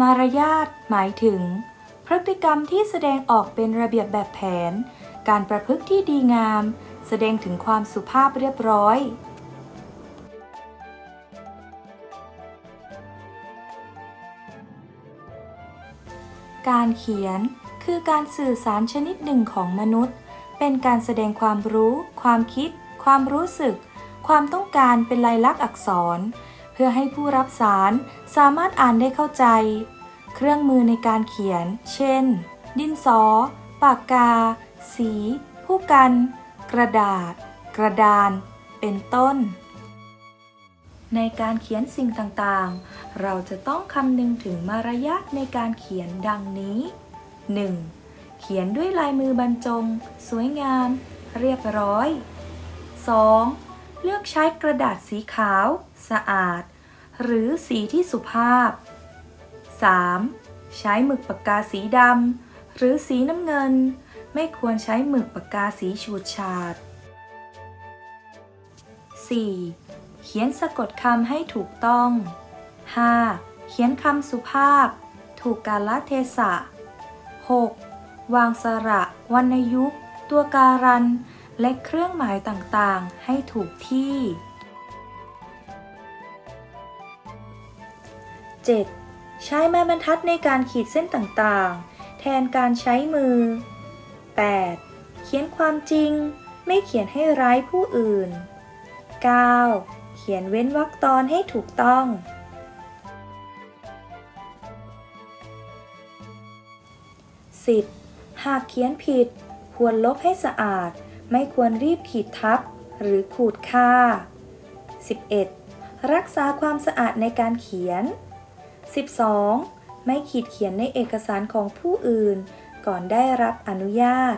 มารยาทหมายถึง พฤติกรรมที่แสดงออกเป็นระเบียบแบบแผน การประพฤติที่ดีงาม แสดงถึงความสุภาพเรียบร้อย การเขียนคือการสื่อสารชนิดหนึ่งของมนุษย์ เป็นการแสดงความรู้ ความคิด ความรู้สึก ความต้องการเป็นลายลักษณ์อักษร เพื่อให้ผู้รับสารสามารถอ่านได้เข้าใจ เครื่องมือในการเขียน เช่น ดินสอ ปากกา สี ผู้กัน กระดาษ กระดาน เป็นต้น ในการเขียนสิ่งต่างๆ เราจะต้องคำนึงถึงมารยาทในการเขียนดังนี้ 1. เขียนด้วยลายมือบรรจง สวยงาม เรียบร้อย 2. เลือกใช้กระดาษสีขาว สะอาด หรือสีที่สุภาพ 3. ใช้หมึกปากกาสีดำหรือสีน้ำเงิน ไม่ควรใช้หมึกปากกาสีฉูดฉาด 4. เขียนสะกดคำให้ถูกต้อง 5. เขียนคำสุภาพ ถูกกาลเทศะ 6. วางสระวรรณยุกต์ตัวการัน และเครื่องหมายต่างๆ ให้ถูกที่ 7. ใช้ไม้บรรทัดในการขีดเส้นต่างๆ แทนการใช้มือ 8. เขียนความจริง ไม่เขียนให้ร้ายผู้อื่น 9. เขียนเว้นวรรคตอนให้ถูกต้อง 10. หากเขียนผิด ควรลบให้สะอาด ไม่ควรรีบขีดทับหรือขูดค่า 11. รักษาความสะอาดในการเขียน 12. ไม่ขีดเขียนในเอกสารของผู้อื่น ก่อนได้รับอนุญาต